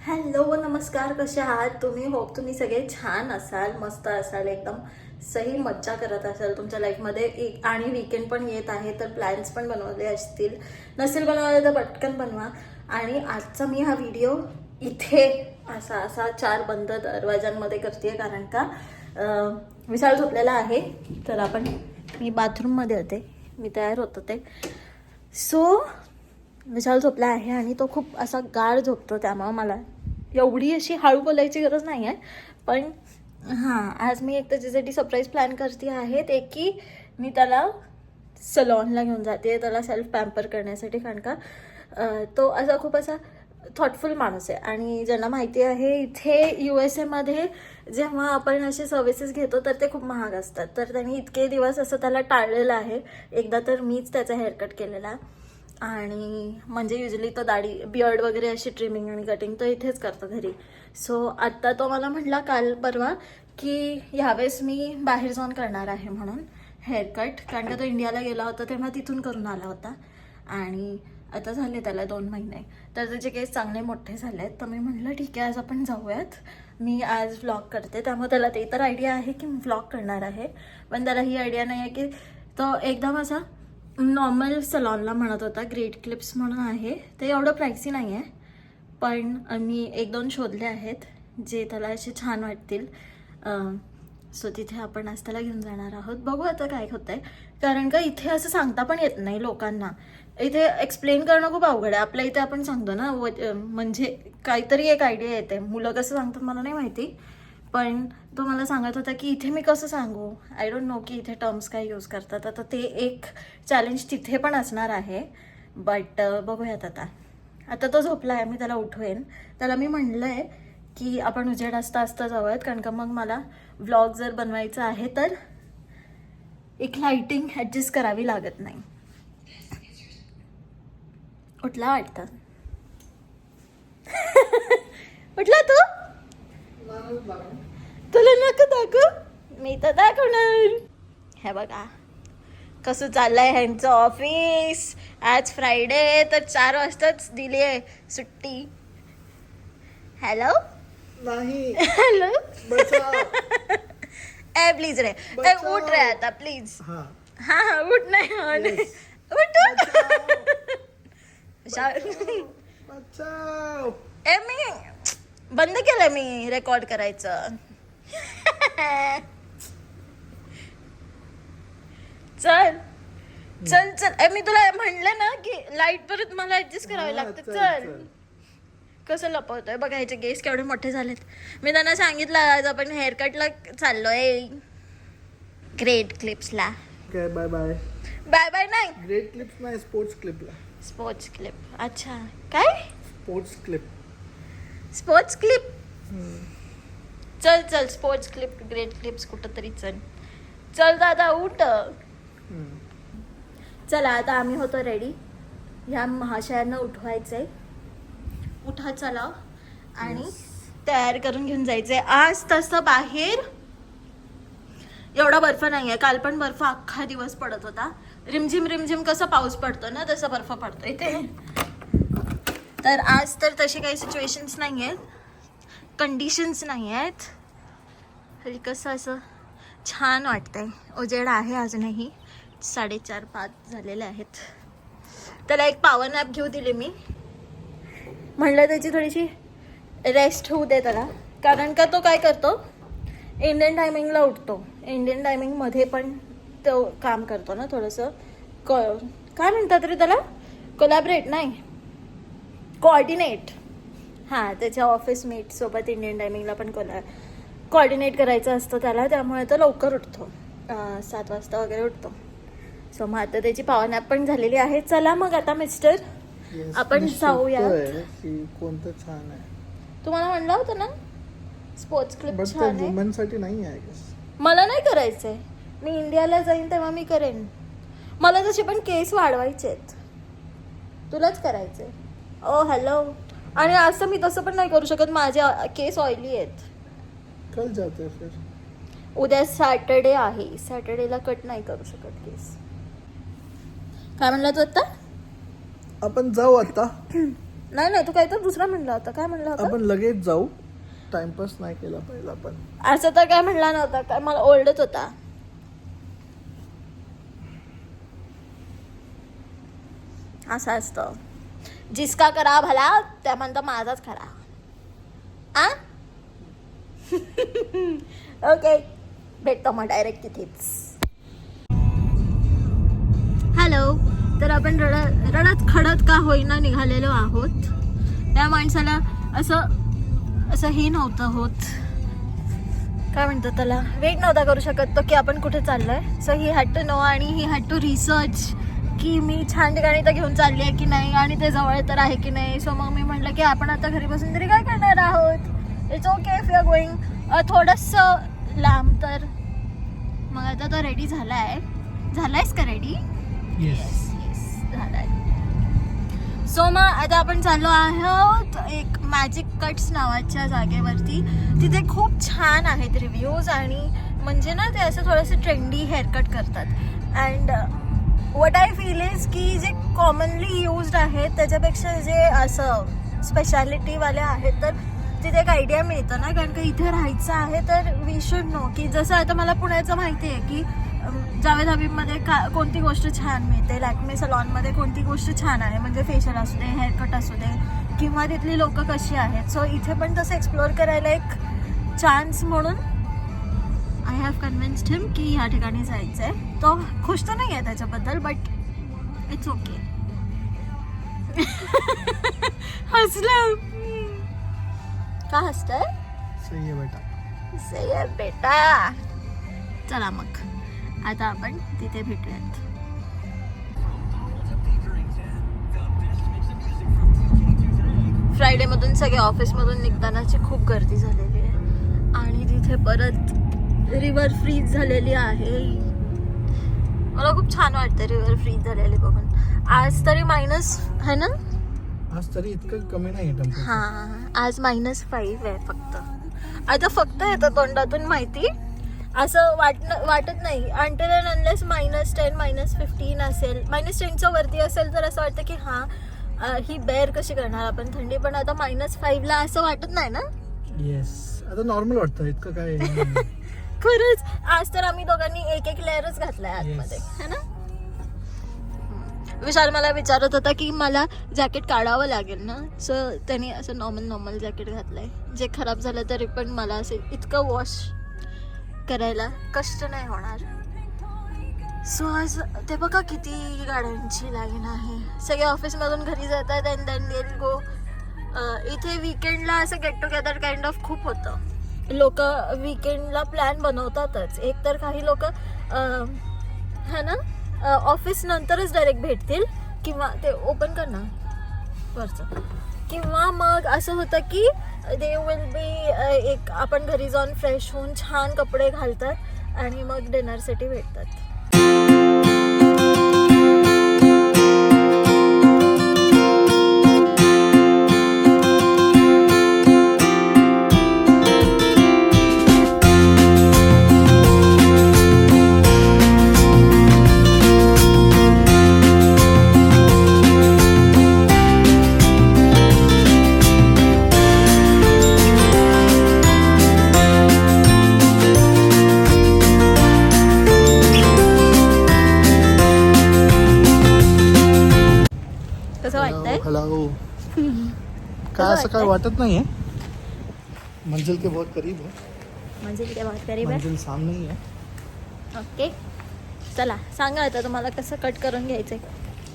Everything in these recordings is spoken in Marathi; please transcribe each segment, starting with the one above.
हॅलो नमस्कार कसे आहात? तुम्ही? होप तुम्ही सगळे छान असाल मस्त असाल एकदम सही मज्जा करत असाल तुमच्या लाईफमध्ये एक आणि विकेंड पण येत आहे तर प्लॅन्स पण बनवले असतील. नसेल बनवले तर पटकन बनवा. आणि आजचा मी हा व्हिडिओ इथे असा असा चार बंद दरवाजांमध्ये करते कारण का विशाल झोपलेला आहे. तर आपण मी बाथरूममध्ये होते. मी तयार होत होते. सो विशाल झोपला आहे आणि तो खूप असा गाढ झोपतो त्यामुळं मला एवढी अशी हळू बोलायची गरज नाही आहे. पण हां आज मी एक त्याच्यासाठी सरप्राईज प्लॅन करते आहे ते की मी त्याला सलॉनला घेऊन जाते त्याला सेल्फ पॅम्पर करण्यासाठी. कारण का तो असा खूप असा थॉटफुल माणूस आहे. आणि ज्यांना माहिती आहे इथे यू एस एमध्ये जेव्हा आपण असे सर्व्हिसेस घेतो तर ते खूप महाग असतात. तर त्यांनी इतके दिवस असं त्याला टाळलेलं आहे. एकदा तर मीच त्याचा हेअरकट केलेला. आणि म्हणजे युजली तो दाढी बियर्ड वगैरे अशी ट्रिमिंग आणि कटिंग तो इथेच करतो घरी. सो आत्ता तो मला म्हटला काल परवा की ह्यावेळेस मी बाहेर जाऊन करणार आहे म्हणून हेअरकट कारण का तो इंडियाला गेला होता तेव्हा तिथून करून आला होता. आणि आता झाले त्याला दोन महिने. तर त्याचे केस चांगले मोठे झाले आहेत तर मी म्हटलं ठीक आहे आज आपण जाऊयात. मी आज व्लॉग करते. त्यामुळे त्याला ते तर आयडिया आहे की मी व्लॉग करणार आहे. पण त्याला ही आयडिया नाही आहे की तो एकदम असा नॉर्मल सलॉनला म्हणत होता ग्रेट क्लिप्स म्हणून आहे. ते एवढं प्राईसी नाही आहे पण मी एक दोन शोधले आहेत जे त्याला असे छान वाटतील. सो तिथे आपण आज त्याला घेऊन जाणार आहोत. बघू आता काय होतं आहे कारण का इथे असं सांगता पण येत नाही लोकांना. इथे एक्सप्लेन करणं खूप अवघड आहे. आपल्या इथे आपण सांगतो ना व- म्हणजे काहीतरी एक आयडिया येते मुलं कसं सांगतात मला नाही माहिती. पण तो मला सांगत होता की इथे मी कसं सांगू? आय डोंट नो की इथे टर्म्स काय यूज करतात. आता ते एक चॅलेंज तिथे पण असणार आहे. बट बघूयात आता. आता तो झोपला आहे मी त्याला उठवेन. त्याला मी म्हणलं आहे की आपण उजेड असता असता जाऊयात कारण का मग मला व्लॉग जर बनवायचा आहे तर एक लाईटिंग ॲडजस्ट करावी लागत नाही. उठला वाटतं? उठला तू? तुला नको दाखव. मी तर दाखवणार. हे बघा. कसं चाललंय ह्यांचं ऑफिस आज फ्रायडे तर चार वाजताच दिली आहे सुट्टी. हॅलो नाही. हॅलो ए प्लीज रे. ए. उठ रे आता प्लीज हा. हा उठ नाही हा नाही. उठ बचाव. ए मी बंद केलं मी रेकॉर्ड करायचं. चल. चल चल. मी तुला म्हणलं ना की लाइट परत मला ऍडजस्ट करावी लागते. चल. कसं लपवतोय? बघा ह्याचे केस केवढे मोठे झालेत. मी त्यांना सांगितलं आज आपण हेअरकटला चाललोय. ग्रेट क्लिप्सला काय बाय बाय बाय बाय नाही ग्रेट क्लिप्स नाही स्पोर्ट्स क्लिपला स्पोर्ट्स क्लिप अच्छा. काय? स्पोर्ट्स क्लिप स्पोर्ट्स क्लिप चल चल स्पोर्ट्स क्लिप ग्रेट क्लिप्स कुठं तरी चल. चल दादा उठ. चला आता आम्ही होतो रेडी ह्या महाशयांना उठवायचंय. उठा चला. आणि तयार करून घेऊन जायचंय. आज तसं बाहेर एवढा बर्फ नाहीये. काल पण बर्फ अख्खा दिवस पडत होता. रिमझिम रिमझिम कसं पाऊस पडतो ना तसं बर्फ पडतो इथे तर आज तर तशी काही सिच्युएशन्स नाही आहेत कंडिशन्स नाही आहेत. हरी कसं असं छान वाटतंय. उजेड आहे अजूनही. साडेचार पाच झालेले आहेत. त्याला एक पावर नॅप घेऊ दिली मी. म्हणलं त्याची थोडीशी रेस्ट होऊ दे त्याला. कारण का तो काय करतो? इंडियन टायमिंगला उठतो. इंडियन टायमिंगमध्ये पण तो काम करतो ना थोडंसं. क काय म्हणतात रे त्याला? कोलॅबरेट नाही. कोऑर्डिनेट हां त्याच्या ऑफिस मेटसोबत इंडियन टायमिंगला पण कोला कोऑर्डिनेट करायचं असतं त्याला त्यामुळे तो लवकर उठतो. सात वाजता वगैरे उठतो. सो मग आता त्याची पॉवर नॅप पण झालेली आहे. चला मग आता मिस्टर आपण जाऊया. कोणतं छान आहे. तुम्हाला म्हणलं होतं ना? स्पोर्ट्स ते छान आहे. साठी नाही आहे. मला नाही करायचंय. मी इंडियाला जाईन तेव्हा मी करेन. मला तसे पण केस वाढवायचे आहेत तुलाच करायचंय. ओ हॅलो आणि असं मी तसं पण नाही करू शकत. माझे केस ऑइली आहेत. कल जाते फिर. उद्या सॅटर्डे आहे. सॅटर्डेला कट नाही करू शकत केस. काय म्हणला तू आता? आपण जाऊ आता. नाही नाही तू काय तर दुसरा म्हणला होता. काय म्हणला होता? आपण लगेच जाऊ. टाइमपास नाही केला पाहिजे आपण असं तर काय म्हणला नव्हता. काय मला ओरडत होता. असं असतं. जिसका करा भला त्या म्हणता माझाच खरा आ? ओके भेटतो मग डायरेक्ट तिथेच. हॅलो तर आपण रडत रडत खडत का होईना निघालेलो आहोत. त्या माणसाला असं असं हे नव्हतं होत. काय म्हणतात त्याला? वेट नव्हता करू शकत तो की आपण कुठे चाललोय. So he had to know आणि ही हॅड टू रिसर्च की मी छान ठिकाणी तर घेऊन चालली आहे की नाही आणि ते जवळ तर आहे की नाही. सो मग मी म्हटलं की आपण आता घरी बसून तरी काय करणार आहोत? It's okay if you are going थोडंसं लांब तर. मग आता तो रेडी झालाय. झालायस का रेडी येस येस झालाय. सो मग आता आपण चाललो आहोत एक मॅजिक कट्स नावाच्या जागेवरती. तिथे खूप छान आहेत रिव्ह्यूज आणि म्हणजे ना ते असं थोडंसं ट्रेंडी हेअरकट करतात. And what I feel is की जे कॉमनली युज्ड आहेत त्याच्यापेक्षा जे असं स्पेशालिटीवाले आहेत तर तिथे एक आयडिया मिळतं ना. कारण का इथे राहायचं आहे तर वी शुड नो की जसं आता मला पुण्याचं माहिती आहे की जावेद हबीबमध्ये का कोणती गोष्ट छान मिळते? लॅक्मे सलॉनमध्ये कोणती गोष्ट छान आहे? म्हणजे फेशियल असू दे हेअरकट असू दे किंवा तिथली लोकं कशी आहेत? सो इथे पण तसं एक्सप्लोअर करायला एक चान्स म्हणून आय हॅव कन्व्हिन्स्ड हिम की ह्या ठिकाणी जायचं आहे तो खुश तर नाही आहे त्याच्याबद्दल बट इट्स ओके हसलं. का हसतंय? सही आहे बेटा. सही आहे बेटा. चला मग. आता आपण तिथे भेटूयात. फ्रायडे मधून सगळे ऑफिस मधून निघतानाची खूप गर्दी झालेली आहे. आणि तिथे परत रिव्हर फ्रीज झालेली आहे. मला खूप छान वाटतं रिव्हर फ्रीज झालेली बघून. आज तरी मायनस है ना? आज तरी इतकं कमी नाही हा आज मायनस फाईव्ह आहे फक्त. आता फक्त येतं तोंडातून माहिती. असं वाट वाटत नाही. अँटर and unless minus ten minus fifteen असेल मायनस टेनच्या वरती असेल तर असं वाटतं की हां ही बेअर कशी करणार आपण? थंडी पण आता मायनस फाईव्हला असं वाटत नाही ना? येस आता नॉर्मल वाटतं. इतकं काय. खरंच आज तर आम्ही दोघांनी एक एक लेअरच घातलाय आतमध्ये. है ना? विशाल मला विचारत होता की मला जॅकेट काढावं लागेल ना? सो त्यांनी असं नॉर्मल नॉर्मल जॅकेट घातलंय. जे खराब झालं तरी पण मला असे इतकं वॉश करायला कष्ट नाही होणार. सो आज ते बघा किती गाड्यांची लाईन आहे. सगळे ऑफिसमधून घरी जातात अँड देन गो इथे विकेंडला असं गेट टुगेदर काइंड ऑफ खूप होतं. लोक विकेंडला प्लॅन बनवतातच. एक तर काही लोक है ना ऑफिस नंतरच डायरेक्ट भेटतील किंवा ते ओपन कर ना. वरचं. किंवा मग असं होतं की दे विल बी एक आपण घरी जाऊन फ्रेश होऊन छान कपडे घालतात आणि मग डिनरसाठी भेटतात. वाटतंय हॅलो काय असं काय वाटत नाहीये? मंजिल के बहुत करीब है. म्हणजे किती बात करीब मंजिल सामने ही है. ओके. चला सांगा आता तुम्हाला कसं कट करून घ्यायचंय.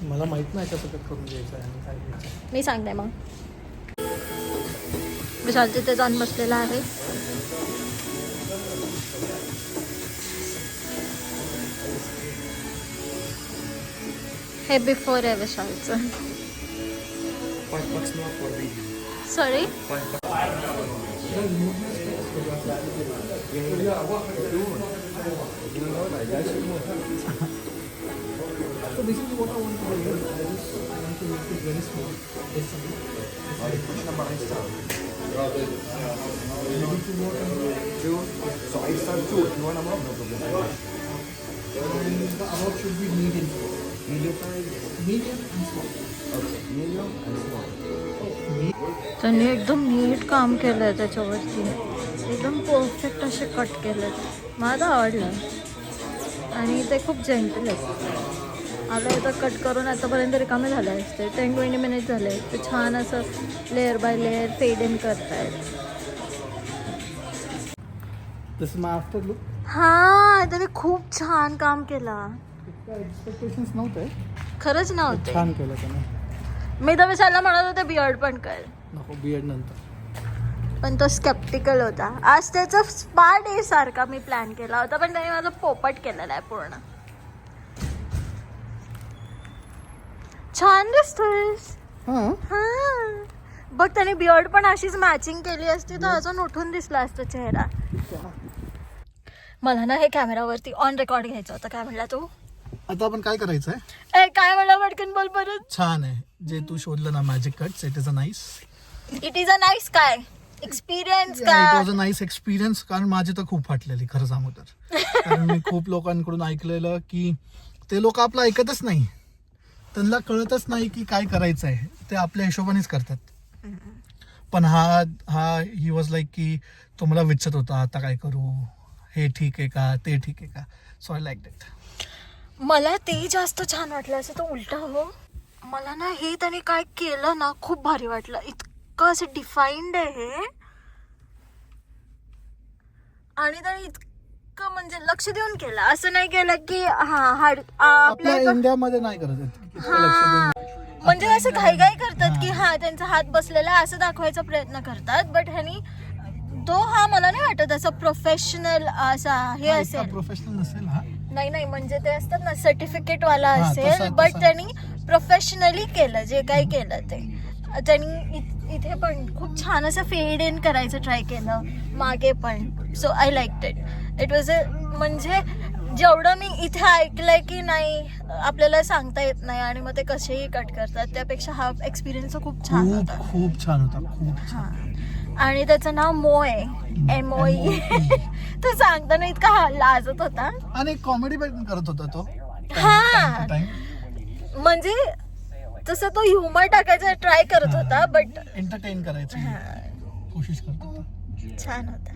मला माहीत नाही कसं कट करून घ्यायचं आणि काय घ्यायचं. मी सांगते मग. विशाल तिथे जाऊन बसलेला आहे. हे बिफोर आहे विशालचं. Sorry So basically what I want to do is I just want to make it very small. Yes, sir. So I start two. If you want a more, no problem. And the amount should be medium. Medium size. Medium and small. त्यांनी एकदम नीट काम केलंय त्याच्यावरती. एकदम परफेक्ट असे कट केले मला आवडलं. आणि ते खूप जेंटल आहेत. आता इथं कट करून आतापर्यंत रिकामे झाले असते. टेन ट्वेंटी मिनिट झाले. ते छान असं layer by layer fade in करतायत. हा त्याने खूप छान काम केलं. एक्सपेक्टेशन्स नव्हते. खरंच नव्हते. छान केलं त्याने. मी तर विचारला म्हणत होते बियर्ड पण कर. नको बी एड नंतर. पण तो स्केप्टिकल होता. आज त्याचा स्पा डे सारखा मी प्लॅन केला होता पण त्याने माझा पोपट केलेला आहे पूर्ण. छान दिसतोयस. हा? बघ त्याने बियर्ड पण अशीच मॅचिंग केली असती तर अजून उठून दिसला असता चेहरा. मला ना हे कॅमेरावरती ऑन रेकॉर्ड घ्यायचं होतं. काय म्हणला तू? आता आपण काय करायचं आहे ए काय म्हणला पटकन बोल परत. छान आहे. जे तू शोधलं ना magic cuts it is a nice it is a nice काय? Experience it was a nice experience कारण माझी तर खूप फाटलेली खरं सांगू तर. कारण मी खूप लोकांकडून ऐकलेलं की ते लोक आपलं ऐकतच नाही. त्यांना कळतच नाही की काय करायचं आहे ते आपल्या हिशोबानेच करतात. पण हा हा ही वॉज लाईक की तो मला विचारत होता आता काय करू? हे ठीक आहे का? ते ठीक आहे का? सो आय लाईक दॅट मला ते जास्त छान वाटलं असं तो उलट हो. मला ना हे त्याने काय केलं ना खूप भारी वाटलं. इतकं असं डिफाईंड आहे. हे आणि त्याने इतकं म्हणजे लक्ष देऊन केलं. असं नाही केलं की हा हाड आपल्या इंडियामध्ये नाही करत देऊन म्हणजे असं घाई घाई करतात की हा त्यांचा हात बसलेला आहे असं दाखवायचा प्रयत्न करतात. बट ह्यानी तो हा मला नाही वाटत असं प्रोफेशनल असा हे असेल. प्रोफेशनल नसेल हा. नाही नाही म्हणजे ते असतात ना सर्टिफिकेट वाला हा, असेल तसा- बट तसा. त्यांनी प्रोफेशनली केलं जे काही केलं ते. त्यांनी इथे पण खूप छान असं फेड इन करायचं ट्राय केलं मागे पण. So I like it it was a म्हणजे जेवढं मी इथे ऐकलंय की नाही आपल्याला सांगता येत नाही आणि मग ते कसेही कट करतात त्यापेक्षा हा एक्सपिरियन्स खूप छान खूप होता. खूप छान होता खूप छान. हा. आणि त्याचं नाव मो आहे एम ओ ई तो सांगताना इतका हा लाजत होता. आणि कॉमेडी पण करत होता तो. हा. म्हणजे तसं तो ह्युमर टाकायचा ट्राय करत होता बट एंटरटेन करायची कोशिश करत होता. छान होता.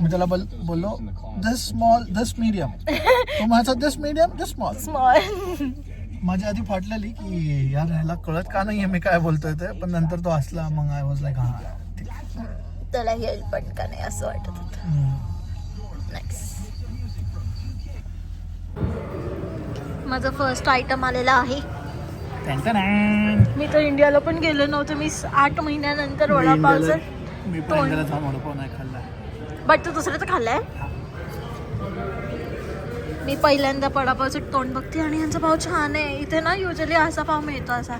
मी त्याला बोल बोललो दिस स्मॉल दिस मीडियम तो माझा this medium this small small माझी आधी फाटलेली की यार ह्याला कळत का नाहीये मी काय बोलतोय ते? पण नंतर तो हसला मग आय वॉज लाईक हा. त्याला हेल्प पण का नाही असं वाटत होतं. नेक्स्ट माझं फर्स्ट आयटम आलेला आहे. मी तर इंडियाला पण गेलो नव्हतं. मी आठ महिन्यानंतर वडापावचं इंडियाला- मी पण तोंड- इंडियाला जाऊन वडापाव नाही खाल्ला. बट तू दुसऱ्याचं खाल्लंय? मी पहिल्यांदा वडापावचं तोंड बघते आणि यांचा पाव छान आहे. इथे ना युजली असा पाव मिळतो असा.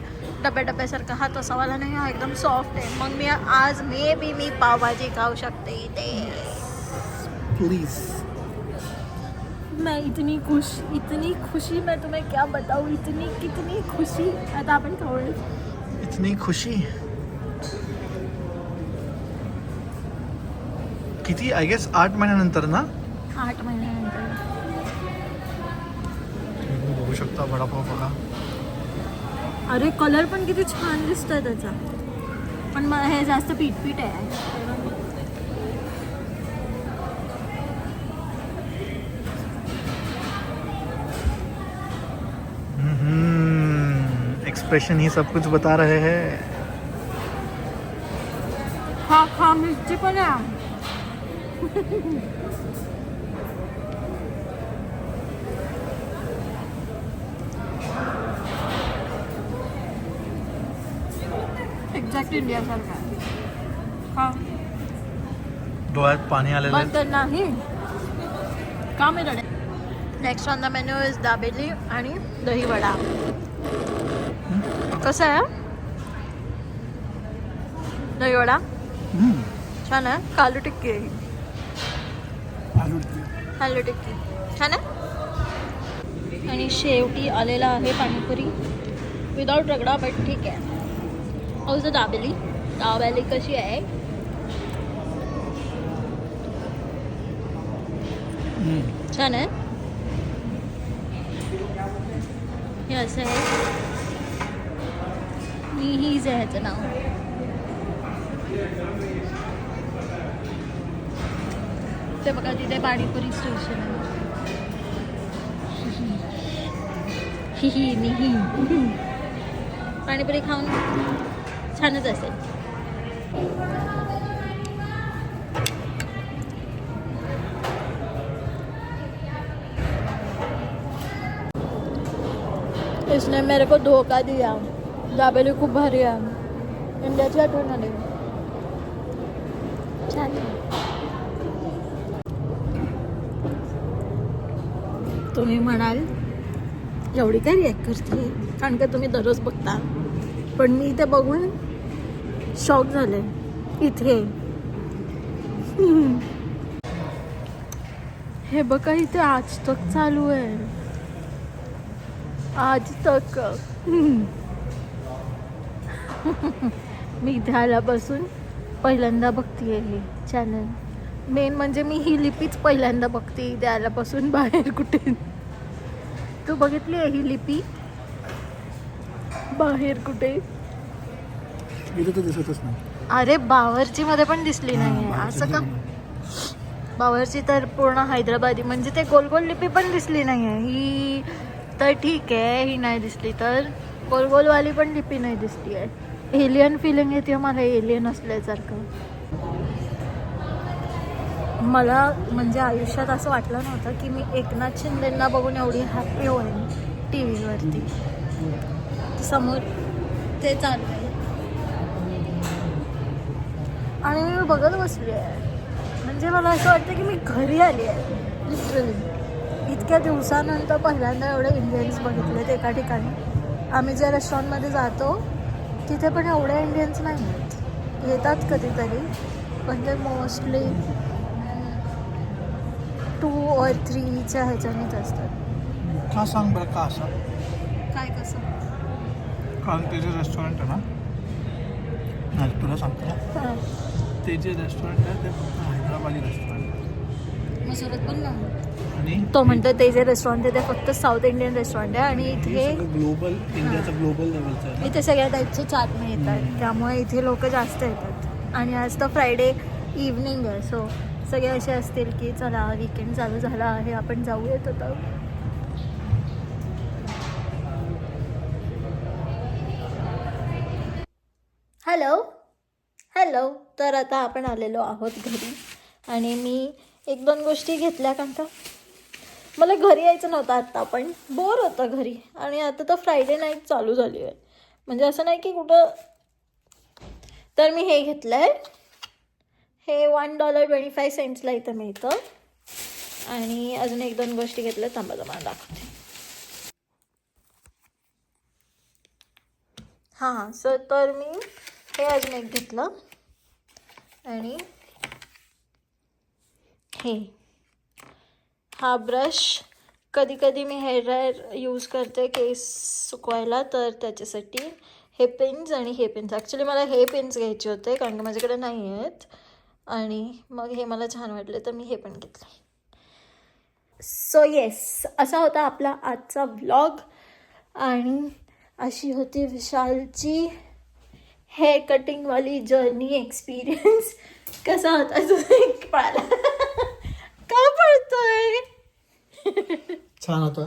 डब्या डब्यासारखा हा तसावाला नाही हा एकदम सॉफ्ट आहे मग मी आज मे बी मी पावभाजी खाऊ शकते इथे प्लीज़ मैं इतनी खुश इतनी खुशी मैं तुम्हें क्या बताऊँ? इतनी कितनी खुशी। आता आपण खाऊ इतनी खुशी? किती आय गेस आठ महिन्यानंतर ना? आठ महिन्यानंतर तुम्ही बघू शकता वडापाव बघा अरे कलर पण किती छान दिसतोय त्याचा. पण मला हे जास्त पीठ आहे. एक्सप्रेशन ही सब कुछ बता रहे हैं। हा हा मिरची पण एक्झॅक्ट इंडियासारखा हा डोळ्यात पाणी आलेलं पण आहे. तर नाही. का मी रडे? Next on the menu is dabeli आणि दही वडा कसं आहे? दही वडा हम्म. छान आहे. कालू टिक्की. आहे ही. आलू टिक्की. छान आहे? आणि शेवटी आलेला आहे पाणीपुरी. विदाऊट रगडा बट ठीक आहे. औषध दाबेली दाबेली कशी आहे? छान आहे. हे असं आहे. मी हीच आहे ह्याचं नाव. ते बघा तिथे पाणीपुरी स्टेशन आहे. ही ही मी पाणीपुरी खाऊन छानच असेल. इसने मेरे को धोखा दिया. दाबेली खूप भारी आहे. इंडियाची आठवण आली. छान. तुम्ही म्हणाल एवढी काय रिॲक्ट करते? कारण का तुम्ही दररोज बघता. पण मी ते बघून शॉक झाले. इथे. हे बघा इथे आज तक चालू आहे. आज तक. मी इथे आल्यापासून पहिल्यांदा बघते हे चॅनल मेन म्हणजे मी ही लिपीच पहिल्यांदा बघते इथे आल्यापासून बाहेर कुठे. तू बघितली आहे ही लिपी? बाहेर कुठे? इथं तर दिसतच नाही. अरे बावर्ची मध्ये पण दिसली नाही असं का? बावर्ची तर पूर्ण हैदराबादी. म्हणजे ते गोल गोल लिपी पण दिसली नाही आहे ही तर ठीक आहे ही नाही दिसली तर. गोल गोलवाली पण लिपी नाही दिसली आहे एलियन फिलिंग येते मला एलियन असल्यासारखं. मला म्हणजे आयुष्यात असं वाटलं नव्हतं की मी एकनाथ शिंदेंना बघून एवढी हॅपी होईन टी व्हीवरती समोर ते चालू आहे आणि मी बघत बसली आहे. म्हणजे मला असं वाटतं की मी घरी आली आहे. लिटरली इतक्या दिवसानंतर पहिल्यांदा एवढे इंडियन्स बघितलेत एका ठिकाणी. आम्ही ज्या रेस्टॉरंटमध्ये जातो तिथे पण एवढे इंडियन्स नाही आहेत येतात कधीतरी पण ते मोस्टली टू ऑर थ्रीच्या ह्याच्यानेच असतात. का सांग बरं का असं? काय कसं? कारण ते जे रेस्टॉरंट आहे ना तुला सांगतो ते जे रेस्टॉरंट आहे ते फक्त हैदराबादी रेस्टॉरंट मग सुरत पण ना आणि तो म्हणतो ते जे रेस्टॉरंट आहे ते फक्त साऊथ इंडियन रेस्टॉरंट आहे आणि इथे ग्लोबल इंडियाचं ग्लोबल लेवलचं आहे इथे सगळ्या टाईपचे चाट मिळतात. त्यामुळे इथे लोक जास्त येतात. आणि आज तर फ्रायडे इव्हनिंग आहे सो सगळे असे असतील की चला विकेंड चालू झाला आहे आपण जाऊयात आता हॅलो हॅलो तर आता आपण आलेलो आहोत घरी. आणि मी एक दोन गोष्टी घेतल्या कारण का? मला घरी यायचं नव्हतं आत्ता पण बोर होतं घरी. आणि आता तर फ्रायडे नाईट चालू झाली आहे. म्हणजे असं नाही की कुठं तर मी हे घेतलं आहे हे वन डॉलर ट्वेंटी फाय सेंट्सला इथं मिळतं. आणि अजून एक दोन गोष्टी घेतल्या थांबा तुम्हाला दाखवते. हां सर तर मी हे अजून एक घेतलं. आणि हे. हा ब्रश कधी कधी मी हेअर ड्रायर यूज करते केस सुकवायला तर त्याच्यासाठी हे पिन्स आणि हे पिन्स ॲक्च्युली मला हे पिन्स घ्यायचे होते कारण की माझ्याकडे नाही आहेत. आणि मग हे मला छान वाटले तर मी हे पण घेतले. सो येस असा होता आपला आजचा व्लॉग आणि अशी होती विशालची हेअर कटिंगवाली जर्नी एक्सपिरियन्स कसा होता तुझा पाला? का पडतोय छान होता